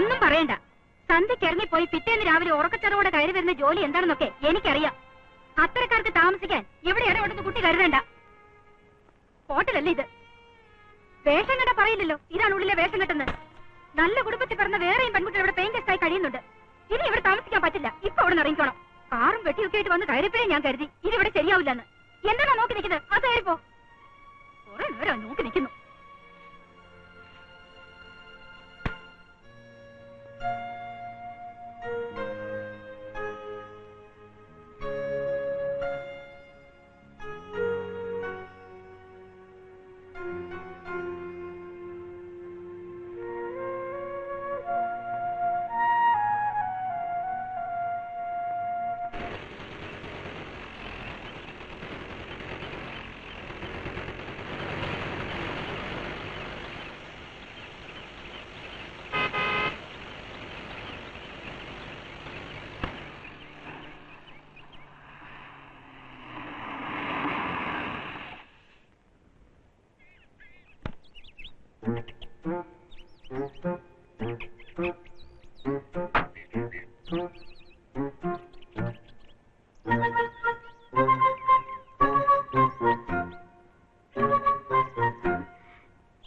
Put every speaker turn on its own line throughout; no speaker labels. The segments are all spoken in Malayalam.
ഒന്നും പറയണ്ട. സന്ധ്യക്ക് ഇറങ്ങിപ്പോയി പിറ്റേന്ന് രാവിലെ ഉറക്കച്ചറവോടെ കയറി വരുന്ന ജോലി എന്താണെന്നൊക്കെ എനിക്കറിയാം. അത്തരക്കാർക്ക് താമസിക്കാൻ ഇവിടെ ഇടപെടുന്ന കുട്ടി കരുതണ്ട? ഹോട്ടലല്ലേ ഇത്? വേഷം കണ്ട പറയില്ലല്ലോ. ഇതാണ് ഉള്ളിലെ വേഷം കെട്ടുന്നത്. നല്ല കുടുംബത്തിൽ പറഞ്ഞ വേറെയും പെൺകുട്ടികൾ ഇവിടെ പെയിൻ ഗസ്റ്റായി കഴിയുന്നുണ്ട്. ഇനി ഇവിടെ താമസിക്കാൻ പറ്റില്ല. ഇപ്പൊ അവിടെ ഇറങ്ങിക്കണം. കാറും വെട്ടിയൊക്കെ ആയിട്ട് വന്ന് കയറിപ്പോഴേ ഞാൻ കരുതി. ഇത് ഇവിടെ ശരിയാവില്ലെന്ന്. എന്താണോ നോക്കി നിൽക്കുന്നത്? അത് കയറിപ്പോ. കുറെ നേരം നോക്കി നിൽക്കുന്നു.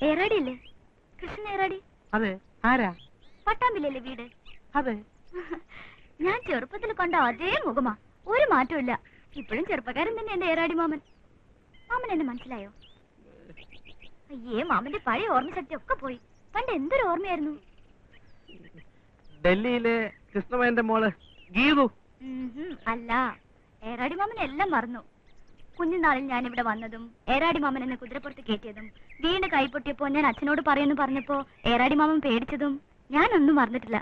ഏറാടി അല്ലേ? കൃഷ്ണൻ ഏറാടി?
അതെ ആരാ?
പട്ടാമ്പില്ലല്ലേ വീട്?
അതെ.
ഞാൻ ചെറുപ്പത്തിൽ കണ്ട അതേ മുഖമാ. ഒരു മാറ്റമില്ല ഇപ്പോഴും ചെറുപ്പക്കാരൻ തന്നെ എന്റെ ഏറാടി മാമൻ. മാമൻ എന്നെ മനസ്സിലായോ? അയ്യേ മാമന്റെ പഴയ ഓർമ്മശക്തി ഒക്കെ പോയി. പണ്ട് എന്തൊരു ഓർമ്മയായിരുന്നു?
ഡൽഹിയിലെ കൃഷ്ണമേന്റെ മോൾ ഗീതു.
അല്ല. ഏറാടി മാമൻ എല്ലാം മറന്നു. കുഞ്ഞുനാളിൽ ഞാൻ ഇവിടെ വന്നതും ഏറാടി മാമൻ എന്നെ കുതിരപ്പുറത്ത് കയറ്റിയതും വീണ് കൈപൊട്ടിയപ്പോ ഞാൻ അച്ഛനോട് പറയുന്നു പറഞ്ഞപ്പോ ഏറാടി മാമൻ പേടിച്ചതും ഞാൻ ഒന്നും മറന്നിട്ടില്ല.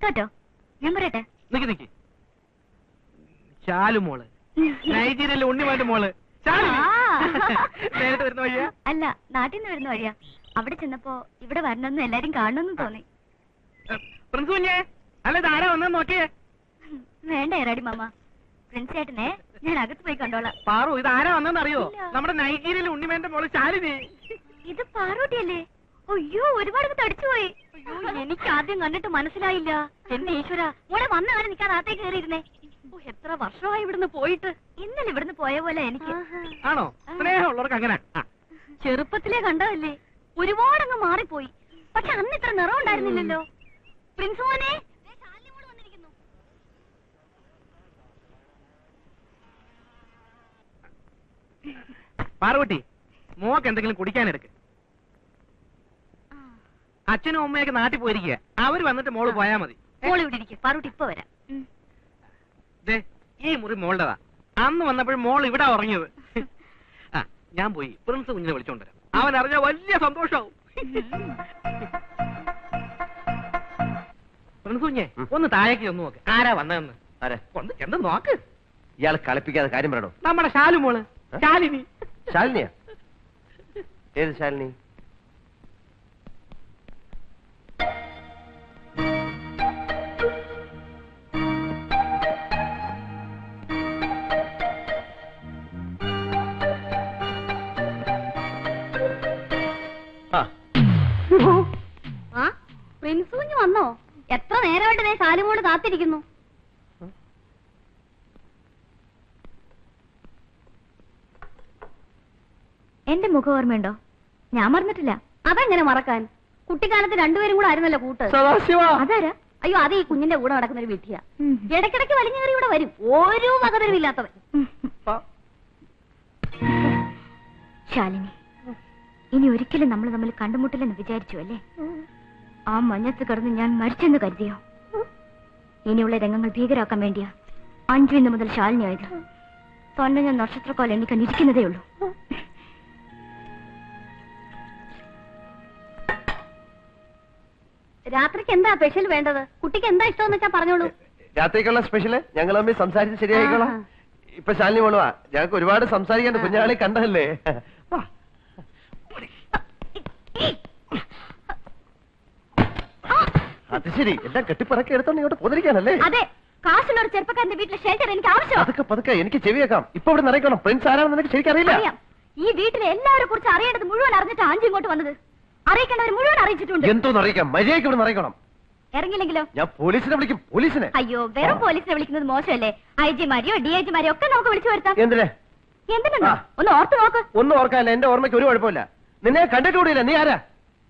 കേട്ടോ? ഞാൻ പറയട്ടെ?
മോൾ. നൈജീരിയയിലെ ഉണ്ണിമാന്റെ മോൾ.
അല്ല നാട്ടിൽ നിന്ന് വരുന്ന വഴിയാ. അവിടെ ചെന്നപ്പോ ഇവിടെ വരണമെന്ന് എല്ലാരും കാണണമെന്ന് തോന്നി.
പ്രിൻസ് കുഞ്ഞേ അല്ല ഇതാരാ വന്നെന്ന് നോക്കിയേ?
വേണ്ട ഏറാടി മാമ. പ്രിൻസ് ചേട്ടനെ ഞാൻ അകത്ത് പോയി കണ്ടോളാം.
പാറു ഇത് ആരാ വന്നെന്ന് അറിയോ? നമ്മുടെ നൈജീരിയയിലെ ഉണ്ണിമേന്റെ മോൾ ശാലിനി.
ഇത് പാറൂട്ടിയല്ലേ അയ്യോ ഒരുപാട് തടിച്ചു പോയി. എനിക്ക് ആദ്യം കണ്ടിട്ട് മനസ്സിലായില്ല. എന്റെ ഈശ്വര മോളെ വന്ന നിൽക്കാൻ അകത്തേക്ക് കയറിയിരുന്നേ. ഓ, എത്ര വർഷമായി ഇവിടുന്ന് പോയിട്ട്? ഇന്നലെ ഇവിടുന്ന് പോയ പോലെ എനിക്ക്.
ആണോ? സ്നേഹമുള്ളവർക്ക് അങ്ങനെ.
ചെറുപ്പത്തിലേ കണ്ടതല്ലേ? ഒരുപാടങ്ങ് മാറിപ്പോയി. പക്ഷെ അന്ന് ഇത്ര നിറം ഉണ്ടായിരുന്നില്ലല്ലോ പ്രിൻസ് മോനെ.
പാറുകുട്ടി മോക്ക് എന്തെങ്കിലും കുടിക്കാനെടുക്ക് അച്ഛനും അമ്മയൊക്കെ നാട്ടിൽ പോയിരിക്കുക അവർ വന്നിട്ട് മോൾ പോയാ മതി.
മോൾ ഇവിടെ ഇരിക്കും. പാറൂട്ടി ഇപ്പൊ വരാം.
ദേ, ഈ മുറി മോളുടെതാ. അന്ന് വന്നപ്പോൾ മോൾ ഇവിടെ ഉറങ്ങിയത്. ആ ഞാൻ പോയി. പ്രിൻസ് കുഞ്ഞിനെ വിളിച്ചോണ്ടരാം അവൻ അറിഞ്ഞ വലിയ സന്തോഷാവും. കുഞ്ഞെ ഒന്ന് താഴേക്ക് ഒന്ന് നോക്ക്. ആരാ വന്നതെന്ന്?
ആരാ?
ഒന്ന് എന്ത് നോക്ക്.
ഇയാൾ കളിപ്പിക്കാതെ കാര്യം പറയണോ?
നമ്മുടെ ശാലു
മോൾ?
ശാലിനി.
ശാലിനിയാ? ഏത് ശാലിനി?
പ്രിൻസ് കുഞ്ഞ് വന്നോ? എത്ര നേരമായിട്ട് ഞാൻ സാലിമോട് കാത്തിരിക്കുന്നു? എന്റെ മുഖം ഓർമ്മയുണ്ടോ? ഞാൻ മറന്നിട്ടില്ല. അതെങ്ങനെ മറക്കാൻ? കുട്ടിക്കാലത്ത് രണ്ടുപേരും കൂടെ ആയിരുന്നല്ലോ കൂട്ട്.
സദാശിവ!
അതാരാ? അയ്യോ അത് ഈ കുഞ്ഞിന്റെ കൂടെ നടക്കുന്ന ഒരു വിധിയാ ഇടയ്ക്കിടയ്ക്ക് വലിഞ്ഞു കയറി ഇവിടെ വരും. ഓരോ വകതരവില്ലാത്തവൻ. ശാലിനി ഇനി ഒരിക്കലും നമ്മൾ തമ്മിൽ കണ്ടുമുട്ടില്ലെന്ന് വിചാരിച്ചു അല്ലേ ആ മഞ്ഞത്ത് കിടന്ന് ഞാൻ മരിച്ചെന്ന് കരുതിയോ? ഇനിയുള്ള രംഗങ്ങൾ ഭീകരാക്കാൻ വേണ്ടിയാ അഞ്ചു ഇന്ന് മുതൽ ശാലിനിയായത് തന്നെ ഞാൻ നക്ഷത്രക്കോല എണ്ണിക്കാൻ ഇരിക്കുന്നതേ ഉള്ളൂ. രാത്രിക്ക് എന്താ സ്പെഷ്യൽ വേണ്ടത്? കുട്ടിക്ക് എന്താ ഇഷ്ടമെന്ന് വെച്ചാ പറഞ്ഞോളൂ.
രാത്രിക്കുള്ള സ്പെഷ്യൽ ഞങ്ങൾ തമ്മിൽ സംസാരിച്ച് ശരിയായിക്കോളാം. ഇപ്പൊ ശാലിനി മോളുവാ ഞങ്ങൾക്ക് ഒരുപാട് സംസാരിക്കാണ്ട് കുഞ്ഞാളെ കണ്ടതല്ലേ? അത് ശരി. എല്ലാം കെട്ടിപ്പറക്കി എടുത്തോണ്ട് ഇങ്ങോട്ട് പോന്നിരിക്കാനല്ലേ?
അതെ. ചെറുപ്പക്കാരന്റെ വീട്ടിലെ ഷെൽട്ടർ എനിക്ക്
പതുക്കെ എനിക്ക് ചെവിയേക്കാം. ഇപ്പൊ ഇവിടെ നിറയ്ക്കണം. പ്രിൻസ് ആരാണെന്ന് എനിക്ക് ശരിക്കും അറിയില്ല?
അറിയാം. ഈ വീട്ടിലെ എല്ലാവരെ കുറിച്ച് അറിയേണ്ടത് മുഴുവൻ അറിഞ്ഞിട്ട് ആഞ്ചി ഇങ്ങോട്ട് വന്നത്. അറിയിക്കേണ്ടവർ മുഴുവൻ അറിയിച്ചിട്ടുണ്ട്.
എന്തോന്ന് അറിയിക്കാം? മര്യാദയ്ക്ക് ഇവിടെ
ഇറങ്ങില്ലെങ്കിലോ
ഞാൻ പോലീസിനെ വിളിക്കും. പോലീസിനെ.
അയ്യോ വെറും പോലീസിനെ വിളിക്കുന്നത് മോശമല്ലേ? ഐ ജിമാരെയോ ഡി ഐ ജിമാരെയോ ഒക്കെ നമുക്ക് വിളിച്ചു വരുത്താം.
എന്തിനെ?
എന്തിനാ ഒന്ന് ഓർത്ത് നോക്ക്.
ഒന്നും ഓർക്കാനില്ല. എന്റെ ഓർമ്മയ്ക്ക് ഒരു കുഴപ്പമില്ല. നിന്നെ കണ്ടിട്ടുകൂടിയില്ല നീ ആരാ?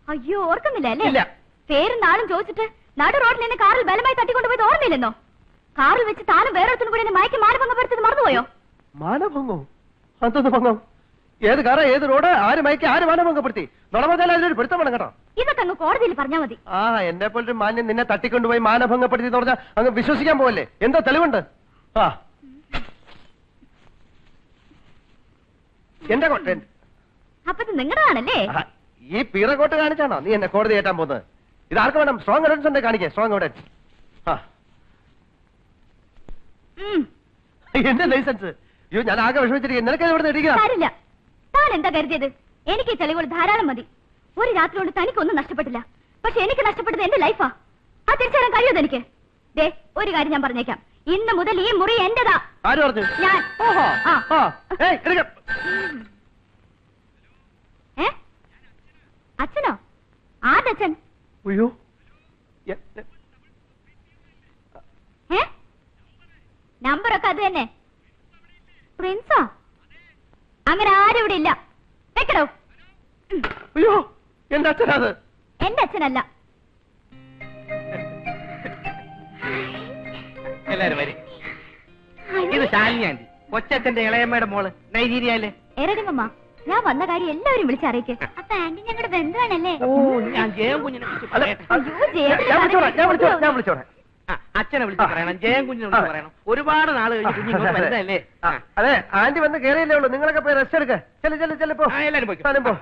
അയ്യോ ഓർക്കുന്നില്ല
ഇല്ല.
പേരും നാളും ചോദിച്ചിട്ട് നടു റോഡിൽ നിന്ന് കാറിൽ ബലമായി തട്ടിക്കൊണ്ടുപോയത് ഓർമ്മയില്ലെന്നോ? കാറിൽ വെച്ച് താനും വേറൊരുത്തിനും കൂടി എന്നെ മയക്കി മാനഭംഗപ്പെടുത്തത് മറന്നുപോയോ?
മാനഭംഗം? ഭംഗം? ഏത് കാറ ഏത് റോഡ് ആര് മയക്കി ആര് മാനഭംഗപ്പെടുത്തി? പിടുത്തം വേണം കേട്ടോ.
ഇതൊക്കെ അങ്ങ് കോടതിയിൽ പറഞ്ഞാൽ മതി.
ആ എന്നെ പോലൊരു മാന്യം നിന്നെ തട്ടിക്കൊണ്ടുപോയി മാനഭംഗപ്പെടുത്തി എന്ന് പറഞ്ഞാൽ അങ്ങ് വിശ്വസിക്കാൻ പോവല്ലേ? എന്താ തെളിവുണ്ട്. ആ. എന്റെ കോട്ട
അപ്പൊ നിങ്ങളുടെ
ആണല്ലേ ഈ പീറക്കോട്ട് കാണിച്ചാണോ നീ എന്നെ കോടതി ഏറ്റാൻ പോകുന്നത്? ഇത് ആർക്ക് വേണം? സ്ട്രോങ് എവിഡൻസ് ഉണ്ട് കാണിക്കേ. സ്ട്രോങ് എവിഡൻസ് എന്റെ ലൈസൻസ് അയ്യോ ഞാൻ ആകെ വിഷമിച്ചിരിക്കും നിനക്ക് ഇവിടെ ഇടിക്കുക
സാരില്ല താൻ എന്താ കരുതിയത്? എനിക്ക് തെളിവുകൾ ധാരാളം മതി. ഒരു രാത്രി കൊണ്ട് തനിക്കൊന്നും നഷ്ടപ്പെട്ടില്ല. പക്ഷെ എനിക്ക് നഷ്ടപ്പെട്ടത് എന്റെ ലൈഫാ ആ. തിരിച്ചറിയാൻ കഴിയുമോ എനിക്ക് ദേ ഒരു കാര്യം ഞാൻ പറഞ്ഞേക്കാം. ഇന്ന് മുതൽ ഈ മുറി എന്റേതാ. ഞാൻ.
ഓഹോ.
ആ.
ആ ഏയ് എടുക്ക
ഏ അച്ഛനോ ആരച്ഛൻ
അയ്യോ
നമ്പറൊക്കെ അത് തന്നെ. പ്രിൻസോ അങ്ങനെ ആരും ഇവിടെ ഇല്ല. വെക്കടോ. ഉം,
അയ്യോ എന്റെ അച്ഛനാ അത്
എന്റെ അച്ഛനല്ല.
എല്ലാരും വരും. ഇത് ശാലിനി ആന്റി കൊച്ചച്ഛന്റെ ഇളയമ്മയുടെ മോൾ. നൈജീരിയയിലെ.
എരടിമമ്മ ഞാൻ വന്ന കാര്യം എല്ലാവരും വിളിച്ചറിയിക്ക് അപ്പൊ ആന്റി ഞങ്ങളുടെ ബന്ധുവാണല്ലേ?
ഓ ഞാൻ ജയം കുഞ്ഞിനെ വിളിച്ച്
അല്ല,
പറയട്ടെ.
ഞാൻ വിളിച്ചോളാം ഞാൻ വിളിച്ചോളാം ഞാൻ
കാര്യം
വിളിച്ചോളാം.
ആ, അച്ഛനെ വിളിച്ച് പറയണം ജയം കുഞ്ഞിനെ വിളിച്ച് പറയണം. ഒരുപാട് നാൾ കഴിഞ്ഞ് കുഞ്ഞിങ്ങോട്ട് വരുന്നതല്ലേ
ആ, അതെ ആന്റി വന്ന് കേറിയല്ലേ ഉള്ളൂ. നിങ്ങളൊക്കെ പോയി റെസ്റ്റ് എടുക്ക. ചെല്ലു ചെല്ലു ചെല്ലു പോ.
ആ, എല്ലാരും പോയിക്കോ.
താനും പോ.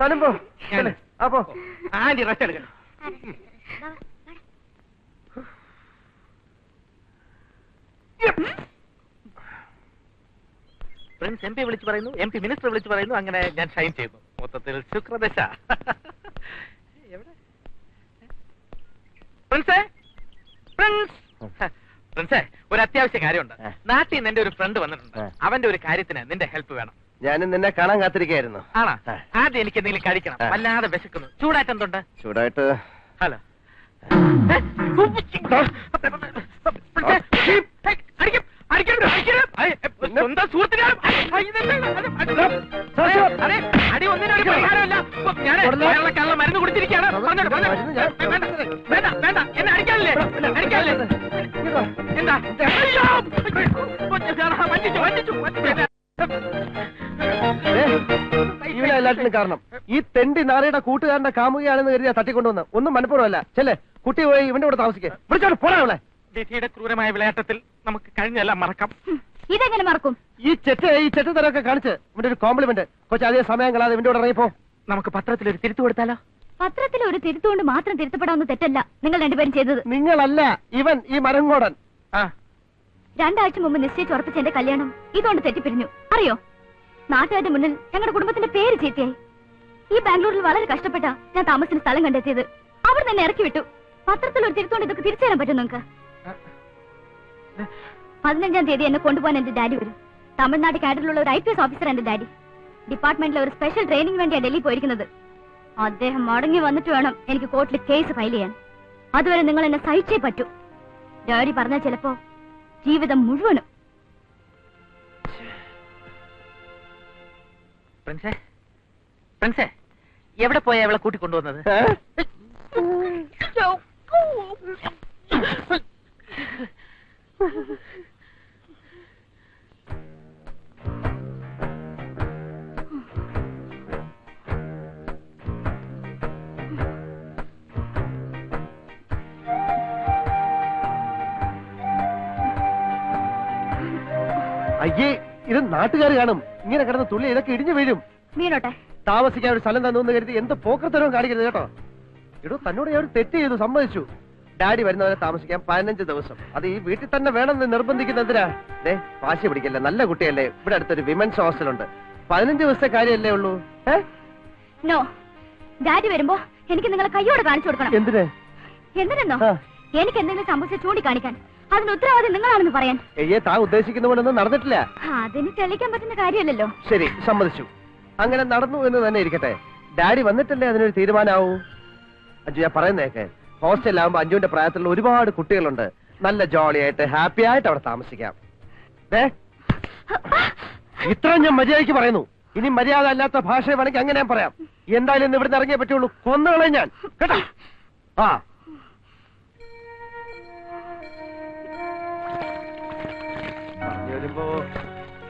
താനും പോ. ചെല്ല്. ആ പോ.
ആന്റി റെസ്റ്റ് എടുക്കണം പ്രിൻസ് എം പി വിളിച്ച് പറയുന്നു എം പി മിനിസ്റ്റർ വിളിച്ച് പറയുന്നു അങ്ങനെ ഞാൻ ഷൈൻ ചെയ്യുന്നു മൊത്തത്തിൽ ശുക്രദശ എവിടെ പ്രിൻസേ പ്രിൻസ് പ്രിൻസേ ഒരു അത്യാവശ്യ കാര്യമുണ്ട്. നാട്ടിൽ നിന്ന് എന്റെ ഒരു ഫ്രണ്ട് വന്നിട്ടുണ്ട് അവന്റെ ഒരു കാര്യത്തിന് നിന്റെ ഹെൽപ്പ് വേണം
ഞാനും നിന്നെ കാണാൻ കാത്തിരിക്കായിരുന്നു
ആണോ ആദ്യം എനിക്ക് എന്തെങ്കിലും കഴിക്കണം. വല്ലാതെ വിശക്കുന്നു ചൂടായിട്ട് എന്തുണ്ട്
ചൂടായിട്ട്
ഹലോ സ്വന്തം സുഹൃത്തിനാണ്. അടി ഒന്നിനൊരു പരിഹാരമല്ല ഞാൻ കള്ള മരുന്ന് കുടിച്ചിരിക്കുകയാണ്. പറഞ്ഞോളൂ, പറഞ്ഞോളൂ. വേണ്ട വേണ്ട എന്നെ അടിക്കാനില്ലേ? അടിക്കാനില്ലേ? എന്താ? അയ്യോ! വഞ്ചിച്ചു വഞ്ചിച്ചു വഞ്ചിച്ചു.
ഇവിടെ എല്ലാത്തിനും കാരണം. ഈ തെണ്ടി നാരയുടെ കൂട്ടുകാരന്റെ കാമുകയാണെന്ന് കരുതിയാ തട്ടിക്കൊണ്ടുവന്ന്. ഒന്നും മനഃപൂർവമല്ല ചെല്ലേ കുട്ടി പോയി ഇവന്റെ കൂടെ താമസിക്കേ. വിളിച്ചോളൂ പോടാ അവളെ.
വിധിയുടെ ക്രൂരമായ വിളയാട്ടത്തിൽ നമുക്ക് കഴിഞ്ഞെല്ലാം മറക്കാം.
ഇതെങ്ങനെ മറക്കും?
ഈ ചെറ്റ് ഈ ചെറ്റ് തരൊക്കെ കാണിച്ച് ഇവന്റെ ഒരു കോംപ്ലിമെന്റ് കൊച്ചു അതേ സമയം കളാതെ ഇവന്റെ കൂടെ ഇറങ്ങിപ്പോ.
നമുക്ക് പത്രത്തിൽ ഒരു തിരുത്തു കൊടുത്താലോ?
പത്രത്തിൽ ഒരു തിരുത്തുകൊണ്ട് മാത്രം തിരുത്തപ്പെടാവുന്ന തെറ്റല്ല. നിങ്ങൾ രണ്ടുപേരും ചെയ്തത്.
നിങ്ങളല്ല ഇവൻ ഈ മരങ്കോടൻ
ആ.
രണ്ടാഴ്ച മുമ്പ് നിശ്ചയിച്ച് ഉറപ്പിച്ച എന്റെ കല്യാണം ഇതുകൊണ്ട് തെറ്റിപ്പിരിഞ്ഞു. അറിയോ? നാട്ടുകാരുടെ മുന്നിൽ ഞങ്ങളുടെ കുടുംബത്തിന്റെ പേര് ചീത്തയായി. ഈ ബാംഗ്ലൂരിൽ വളരെ കഷ്ടപ്പെട്ട ഞാൻ താമസിക്കുന്ന സ്ഥലം കണ്ടെത്തിയത്. അവിടെ തന്നെ ഇറക്കി വിട്ടു. പത്രത്തിൽ ഒരു തിരുത്തോണ്ട് ഇതൊക്കെ തിരിച്ചു തരാൻ പറ്റും നിങ്ങൾക്ക് പതിനഞ്ചാം തീയതി എന്നെ കൊണ്ടുപോകാൻ എന്റെ ഡാഡി വരും. തമിഴ്നാട് കാഡറിലുള്ള ഒരു ഐ പി എസ് ഓഫീസർ എന്റെ ഡാഡി. ഡിപ്പാർട്ട്മെന്റിൽ ഒരു സ്പെഷ്യൽ ട്രെയിനിങ് വേണ്ടിയാണ് ഡൽഹി പോയിരിക്കുന്നത്. അദ്ദേഹം മടങ്ങി വന്നിട്ട് വേണം എനിക്ക് കോർട്ടിൽ കേസ് ഫയൽ ചെയ്യാൻ. അതുവരെ നിങ്ങൾ എന്നെ സഹിച്ചേ പറ്റൂ. ഡാഡി പറഞ്ഞാൽ ചിലപ്പോ ജീവിതം മുഴുവനും
പ്രിൻസേ പ്രിൻസേ എവിടെ പോയാ അവളെ കൂട്ടിക്കൊണ്ടുവന്നത്?
അയ്യേ ഇത് നാട്ടുകാർ കാണും. ഇങ്ങനെ കിടന്ന തുള്ളി ഇതൊക്കെ ഇടിഞ്ഞു വീഴും.
വീണോട്ടെ?
താമസിക്കാൻ ഒരു സ്ഥലം തന്നു കരുതി എന്ത് പോക്കത്തരവും കാണിക്കരുത് കേട്ടോ. ഇടോ തന്നോട് ഞാൻ ഒരു തെറ്റ് ചെയ്തു സമ്മതിച്ചു. ഡാഡി വരുന്നവരെ താമസിക്കാൻ പതിനഞ്ച് ദിവസം. അത് ഈ വീട്ടിൽ തന്നെ വേണമെന്ന് നിർബന്ധിക്കുന്ന എന്തിനാ ദേ വാശി പിടിക്കല്ലേ നല്ല കുട്ടിയല്ലേ. ഇവിടെ അടുത്തൊരു വിമൻസ് ഹോസ്റ്റൽ ഉണ്ട്. പതിനഞ്ച് ദിവസത്തെ കാര്യമല്ലേ ഉള്ളൂ?
നോ ഡാഡി വരുമ്പോ എനിക്ക് നിങ്ങളെ കയ്യോടെ കാണിച്ചു കൊടുക്കണം.
എന്തിന്?
എന്തിനെന്നോ. എനിക്ക് എന്തെങ്കിലും സംഭവിച്ച ചൂണ്ടിക്കാണിക്കാൻ. അതിന് ഉത്തരവാദി നിങ്ങളാണെന്ന് പറയാൻ.
എയ്യേ താ ഉദ്ദേശിക്കുന്ന പോലെ ഒന്നും നടന്നിട്ടില്ല
അതിന് തെളിയിക്കാൻ പറ്റുന്ന കാര്യമല്ലല്ലോ.
ശരി സമ്മതിച്ചു. അങ്ങനെ നടന്നു എന്ന് തന്നെ ഇരിക്കട്ടെ. ഡാഡി വന്നിട്ടല്ലേ അതിനൊരു തീരുമാനമാവൂ? അജു ഞാൻ പറയുന്നേക്കെ ഹോസ്റ്റലിലാവുമ്പോ അഞ്ജുവിന്റെ പ്രായത്തിലുള്ള ഒരുപാട് കുട്ടികളുണ്ട്. നല്ല ജോളിയായിട്ട് ഹാപ്പി ആയിട്ട് അവിടെ താമസിക്കാം. ഇത്ര ഞാൻ മര്യാദയ്ക്ക് പറയുന്നു. ഇനി മര്യാദ അല്ലാത്ത ഭാഷ വേണമെങ്കിൽ അങ്ങനെ ഞാൻ പറയാം. എന്തായാലും ഇന്ന് ഇവിടുന്ന് ഇറങ്ങിയേ പറ്റുള്ളൂ. കൊന്നുകളെ ഞാൻ. കേട്ടോ? ആ.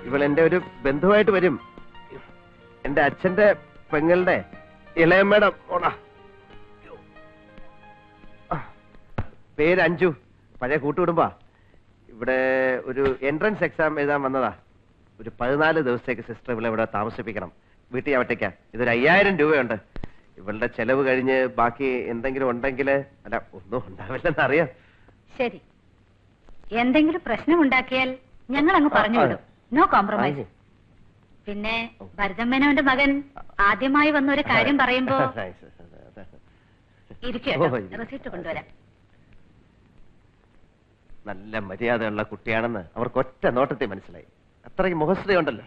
ഇവൾ എന്റെ ഒരു ബന്ധുവായിട്ട് വരും. എന്റെ അച്ഛന്റെ പെങ്ങളുടെ ഇളയമ്മയുടെ മോളാ. പേര് അഞ്ചു പഴയ കൂട്ടുകുടുംബാ. ഇവിടെ ഒരു എൻട്രൻസ് എക്സാം എഴുതാൻ വന്നതാ. ഒരു പതിനാല് ദിവസത്തേക്ക് സിസ്റ്റർ ഇവിടെ ഇവിടെ താമസിപ്പിക്കണം. വീട്ടിൽ ആവട്ടേക്കാ ഇതൊരു അയ്യായിരം രൂപയുണ്ട്. ഇവളുടെ ചെലവ് കഴിഞ്ഞ് ബാക്കി എന്തെങ്കിലും ഉണ്ടെങ്കിൽ അല്ല ഒന്നും ഉണ്ടാവില്ലെന്ന് അറിയാം.
ശരി. എന്തെങ്കിലും പ്രശ്നം ഉണ്ടാക്കിയാൽ ഞങ്ങൾ അങ്ങ് പറഞ്ഞു വിടും. നോ കോംപ്രമൈസ് പിന്നെ ഭരതമ്മേനോന്റെ മകൻ ആദ്യമായി വന്ന ഒരു കാര്യം പറയുമ്പോ ഇരിക്കട്ടോ. റെസിപ്റ്റ് കൊണ്ടുവരാം.
നല്ല മര്യാദയുള്ള കുട്ടിയാണെന്ന് അവർക്ക് ഒറ്റ നോട്ടത്തിൽ മനസ്സിലായി. അത്രയ്ക്ക് മുഖസ്ഥതയുണ്ടല്ലോ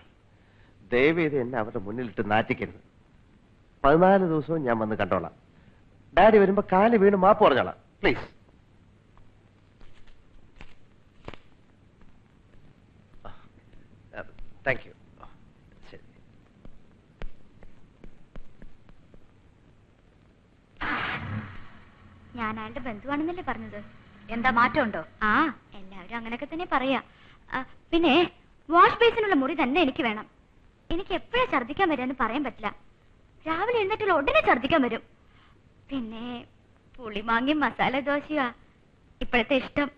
ദയവേത് എന്നെ അവരുടെ മുന്നിലിട്ട് നാറ്റിക്കരുത്. പതിനാല് ദിവസവും ഞാൻ വന്ന് കണ്ടോളാം. ഡാഡി വരുമ്പോ കാൽ വീണ് മാപ്പ് പറഞ്ഞോളാം. പ്ലീസ്. താങ്ക് യു
ഞാൻ അയാളുടെ ബന്ധുവാണെന്നല്ലേ പറഞ്ഞത്? എന്താ മാറ്റമുണ്ടോ? ആ എല്ലാവരും അങ്ങനെയൊക്കെ തന്നെ പറയാ. പിന്നെ വാഷ് ബേസിനുള്ള മുറി തന്നെ എനിക്ക് വേണം. എനിക്ക് എപ്പോഴാ ഛർദ്ദിക്കാൻ വരാന്ന് പറയാൻ പറ്റില്ല. രാവിലെ എഴുന്നേറ്റുള്ള ഉടനെ ഛർദ്ദിക്കാൻ വരും. പിന്നെ പുളിമാങ്ങി മസാല ദോശയാ. ഇപ്പോഴത്തെ ഇഷ്ടം.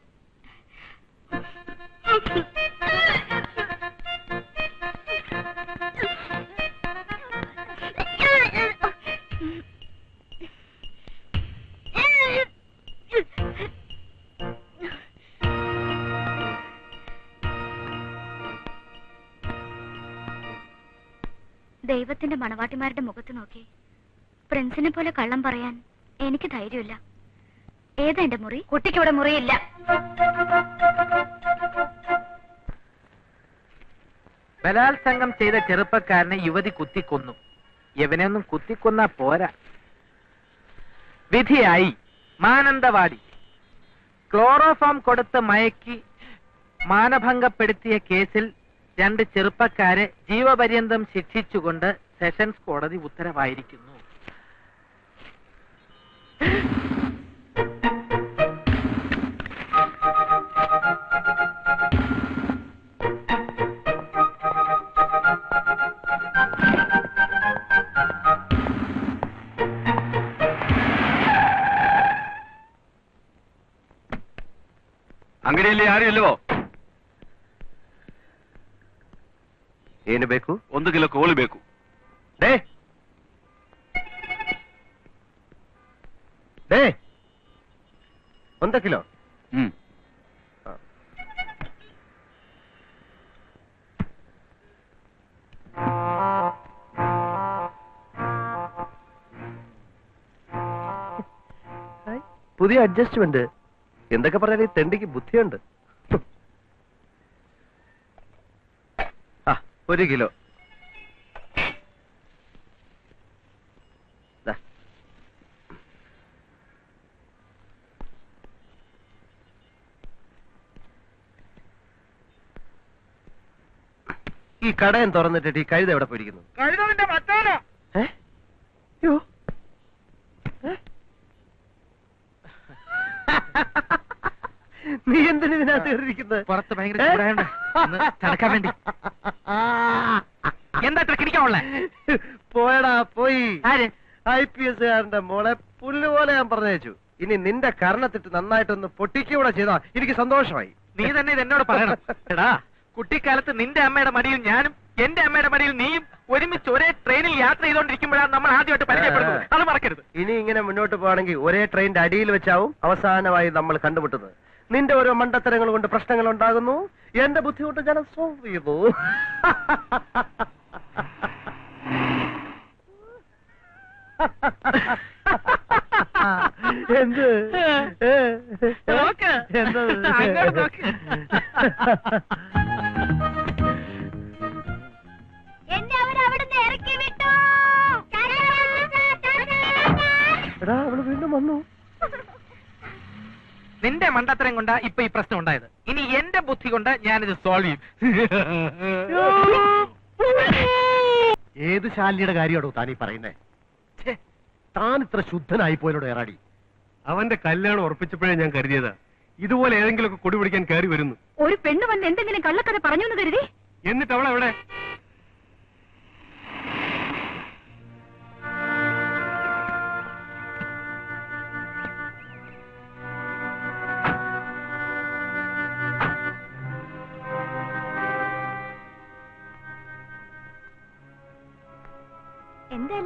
ദൈവത്തിന്റെ മണവാട്ടിമാരുടെ മുഖത്ത് നോക്കി. പ്രിൻസിനെ പോലെ കള്ളം പറയാൻ എനിക്ക് ധൈര്യമില്ല. ഏതാ എന്റെ മുറി? കുട്ടിക്ക് ഇവിടെ മുറിയില്ല.
ബലാത്സംഗം ചെയ്ത ചെറുപ്പക്കാരനെ യുവതി കുത്തിക്കൊന്നു. ഇവനെയൊന്നും കുത്തിക്കൊന്ന പോരാ. വിധിയായി. മാനന്തവാടി. ക്ലോറോഫോം കൊടുത്ത് മയക്കി മാനഭംഗപ്പെടുത്തിയ കേസിൽ രണ്ട് ചെറുപ്പക്കാരെ ജീവപര്യന്തം ശിക്ഷിച്ചുകൊണ്ട് സെഷൻസ് കോടതി ഉത്തരവായിരിക്കുന്നു.
അങ്ങനെയല്ലേ ആരുമല്ലോ
ಏನು ಬೇಕು
ಒಂದು ಕಿಲೋ ಕೋಳಿ ಬೇಕು
ಡೇ ಡೇ ಒಂದು ಕಿಲೋ
ಹ್ಮ್
പുതിയ അഡ്ജസ്റ്റ്മെന്റ് എന്തൊക്കെ പറഞ്ഞാൽ ഈ തെണ്ടിക്ക് ബുദ്ധിയുണ്ട് ഒരു കിലോ. ഈ കടയും തുറന്നിട്ടിട്ട് ഈ കഴുത എവിടെ പോയിരിക്കുന്നു? നീ എന്തിനാ തീർന്നിരിക്കുന്നത്
പുറത്ത് ഭയങ്കര തണുക്കാൻ വേണ്ടി. എന്താ ഇത്ര കിടിക്കാനുള്ള
പോയടാ പോയി.
ആര്?
ഐ പി എസ് കാരന്റെ മോളെ പുല്ല് പോലെ ഞാൻ പറഞ്ഞു ഇനി നിന്റെ കരണത്തിട്ട് നന്നായിട്ടൊന്ന് പൊട്ടിക്കൂടെ ചെയ്താ എനിക്ക് സന്തോഷമായി.
നീ തന്നെ ഇത് എന്നോട് പറയണം. എടാ കുട്ടിക്കാലത്ത് നിന്റെ അമ്മയുടെ മടിയിൽ ഞാനും എന്റെ അമ്മയുടെ മടിയിൽ നീയും ഒരുമിച്ച് ഒരേ ട്രെയിനിൽ യാത്ര ചെയ്തോണ്ടിരിക്കുമ്പോഴാണ് നമ്മൾ ആദ്യമായിട്ട് പരിചയപ്പെടുന്നത്. അത് മറക്കരുത്.
ഇനി ഇങ്ങനെ മുന്നോട്ട് പോവാണെങ്കിൽ ഒരേ ട്രെയിനിന്റെ അടിയിൽ വെച്ചാവും അവസാനമായി നമ്മൾ കണ്ടുമുട്ടുന്നത്. നിന്റെ ഓരോ മണ്ടത്തരങ്ങൾ കൊണ്ട് പ്രശ്നങ്ങൾ ഉണ്ടാകുന്നു എന്റെ ബുദ്ധിമുട്ട് ഞാൻ സോൾവ് ചെയ്തു എന്ത് ഏ?
നോക്ക്.
എന്തത്?
അങ്ങോട്ട് നോക്ക്. കൊണ്ടാ ഇപ്പൊ ഈ പ്രശ്നം ഉണ്ടായത്? ഇനി എന്റെ ബുദ്ധി കൊണ്ട് ഞാനിത് സോൾവ് ചെയ്യും.
ഏത് ശാലിനിയുടെ കാര്യമാണോ താനീ പറയുന്നേ? ഛേ, താൻ ഇത്ര ശുദ്ധനായി പോയല്ലോ ഏറാടി.
അവന്റെ കല്യാണം ഉറപ്പിച്ചപ്പോഴേ ഞാൻ കരുതിയതാ. ഇതുപോലെ ഏതെങ്കിലുമൊക്കെ കൊടി പിടിക്കാൻ കയറി വരുന്നു.
ഒരു പെണ്ണ് വന്ന് എന്തെങ്കിലും കള്ളക്കഥ പറഞ്ഞു എന്ന് കരുതി?
എന്നിട്ട് അവൾ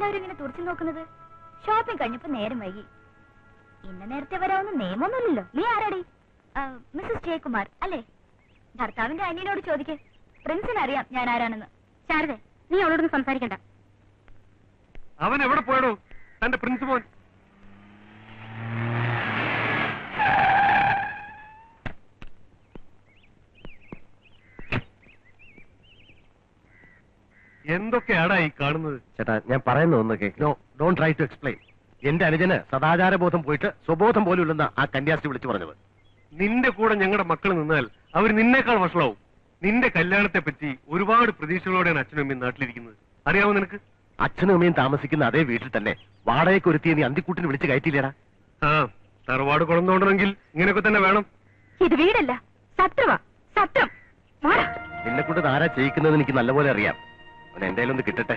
എല്ലാവരും ഇങ്ങനെ തുറച്ചു നോക്കുന്നത്? ഷോപ്പിംഗ് കഴിഞ്ഞപ്പോ നേരം വൈകി. ഇന്ന നേരത്തെ വരാവുന്ന നിയമമൊന്നുമില്ലല്ലോ. നീ ആരാടി? മിസ്സസ് ജയകുമാർ അല്ലേ? ഭർത്താവിന്റെ അനിയനോട് ചോദിക്കേ. പ്രിൻസിന് അറിയാം ഞാൻ ആരാണെന്ന്. ശാരദ നീ അവളോടൊന്നും സംസാരിക്കണ്ട.
അവൻ എവിടെ പോയടോ? തന്റെ പ്രിൻസിപ്പൽ എന്തൊക്കെയാടാ ഈ കാണുന്നത്?
ചേട്ടാ ഞാൻ പറയുന്ന ഒന്ന് cake.
No don't try to explain എന്റെ അനുജന് സദാചാരബോധം പോയിട്ട് സ്വബോധം പോലും ഇല്ലെന്ന ആ കന്യാസ്ത്രീ വിളിച്ചു പറഞ്ഞത്.
നിന്റെ കൂടെ ഞങ്ങളുടെ മക്കൾ നിന്നാൽ അവർ നിന്നേക്കാൾ വഷളാവും. നിന്റെ കല്യാണത്തെ പറ്റി ഒരുപാട് പ്രതീക്ഷകളോടെയാണ് അച്ഛനും അമ്മയും നാട്ടിലിരിക്കുന്നത്. അറിയാമോ നിനക്ക്?
അച്ഛനും അമ്മയും താമസിക്കുന്ന അതേ വീട്ടിൽ തന്നെ വാടകയ്ക്ക് ഒരുത്തിയെ നീ അന്തിക്കൂട്ടിന് വിളിച്ച് കയറ്റിയില്ലേടാ?
ആ തറവാട് കുളന്നോണ്ടണമെങ്കിൽ ഇങ്ങനെയൊക്കെ തന്നെ വേണം.
ഇത് വീടല്ല സത്രവാ സത്രം.
നിന്നെ കൊണ്ട് ആരാ ചെയ്യിക്കുന്നതെന്ന് എനിക്ക് നല്ലപോലെ അറിയാം. അവൻ എന്റെ ഒന്ന് കിട്ടട്ടെ.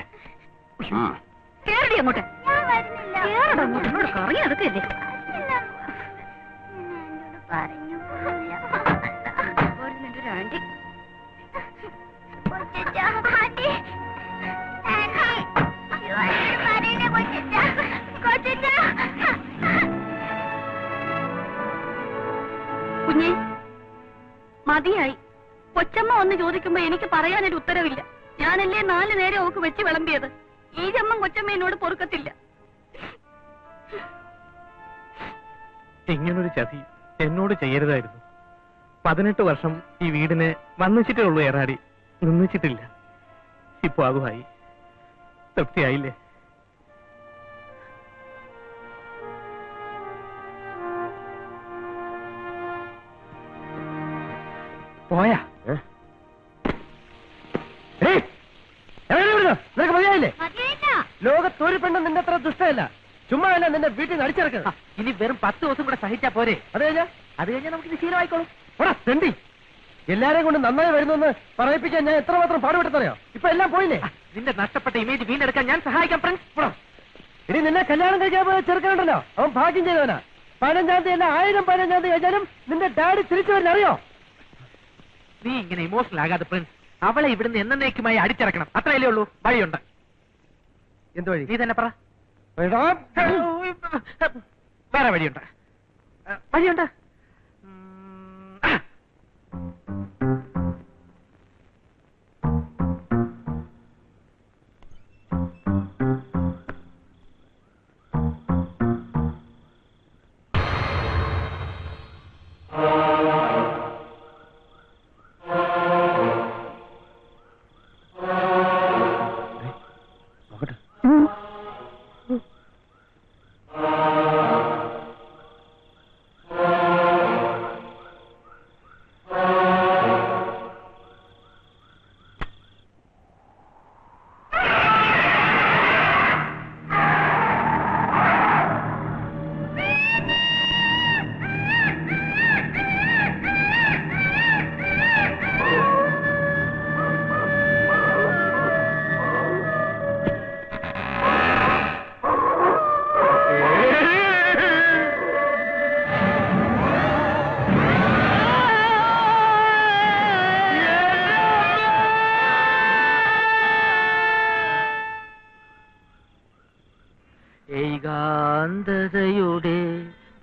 കേറടി അങ്ങോട്ട്. കേറടാ അങ്ങോട്ട്. എന്നോട് കറങ്ങി നടക്കല്ലേ? നിന്റെ ഒരു ആന്റി കുഞ്ഞെ മതിയായി. കൊച്ചമ്മ ഒന്ന് ചോദിക്കുമ്പോ എനിക്ക് പറയാനൊരു ഉത്തരവില്ല. ഞാനല്ലേ നാല് നേരം അവക്ക് വെച്ച് വിളമ്പിയത്? ഈ ജമ്മൻ കൊച്ചമ്മ എന്നോട് പൊറുക്കത്തില്ല.
ഇങ്ങനൊരു ചതി എന്നോട് ചെയ്യരുതായിരുന്നു. പതിനെട്ട് വർഷം ഈ വീടിനെ വന്നിച്ചിട്ടേ ഉള്ളൂ ഏറാടി. നിന്നിച്ചിട്ടില്ല ഇപ്പൊ അതുമായി. തൃപ്തിയായില്ലേ? പോയാ?
ലോകത്തൊരു പെണ്ണും നിന്റെ അത്ര ദുഷ്ടമല്ല ചുമ്മാ അല്ല നിന്റെ വീട്ടിൽ നിന്ന് അടിച്ചിറക്കുക
ഇനി വെറും പത്ത് ദിവസം കൂടെ സഹിച്ചാ പോരെ.
അത് കഴിഞ്ഞാ?
അത് കഴിഞ്ഞാൽ നമുക്ക് ഇത് ശീലമായിക്കോളും.
തെണ്ടി. എല്ലാരെയും കൊണ്ട് നന്നായി വരുന്നെന്ന് പറയിപ്പിക്കാൻ ഞാൻ എത്രമാത്രം പാടുപെട്ടെന്നറിയോ ഇപ്പൊ എല്ലാം പോയില്ലേ?
നിന്റെ നഷ്ടപ്പെട്ട ഇമേജ് വീണ്ടെടുക്കാൻ ഞാൻ സഹായിക്കാം ഫ്രണ്ട്സ്.
ഇനി നിന്നെ കല്യാണം കഴിക്കാൻ പോയ ചെറുക്കനുണ്ടല്ലോ. അവൻ ഭാഗ്യം ചെയ്തവനാ. പതിനഞ്ചാം തീയതി അല്ല ആയിരം പതിനഞ്ചാം തീയതി കഴിഞ്ഞാലും നിന്റെ ഡാഡി തിരിച്ചു വരില്ല അറിയോ
നീ ഇങ്ങനെ ഇമോഷണൽ ആകാതെ ഫ്രണ്ട്സ് അവളെ ഇവിടുന്ന് എന്നേക്കുമായി അടിച്ചിറക്കണം. അത്രയല്ലേ ഉള്ളൂ. വഴിയുണ്ട്.
എന്ത് വഴി?
നീ തന്നെ പറ. വേറെ വഴിയുണ്ട്. വഴിയുണ്ട്?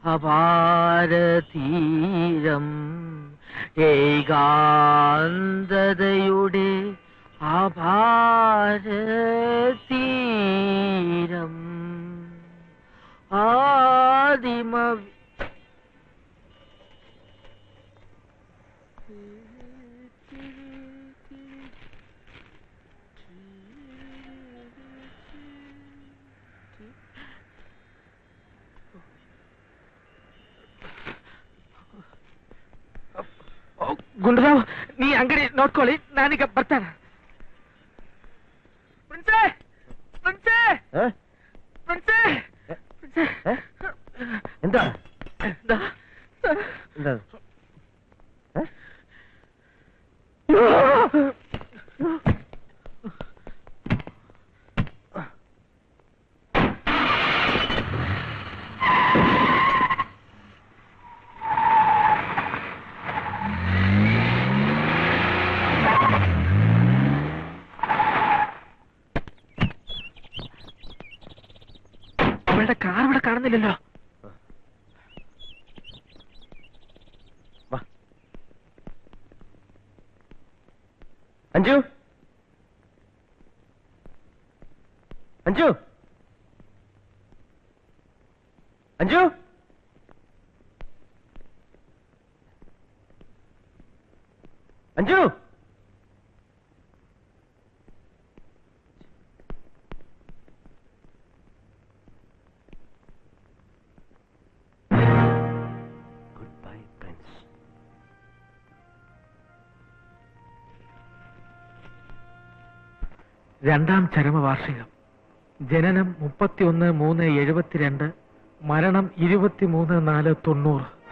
അപാരതീരം ഏകാന്തതയുടെ അപാരതീരം. ആദിമ ಗುಂಡರಾವ್ ನೀ ಅಂಗಡಿ ನೋಡ್ಕೊಳ್ಳಿ ನಾನೀಗ ಬರ್ತಾನೆ ಪ್ರಿನ್ಸೆ ಪ್ರಿನ್ಸೆ
ഏ?
ಪ್ರಿನ್ಸೆ ಪ್ರಿನ್ಸೆ
ഏ? അഞ്ജു? അഞ്ജു? അഞ്ജു? അഞ്ജു?
രണ്ടാം ചരമവാർഷികം. ജനനം മുപ്പത്തിയൊന്ന് മൂന്ന് എഴുപത്തിരണ്ട് മരണം ഇരുപത്തിമൂന്ന് നാല് തൊണ്ണൂറ്.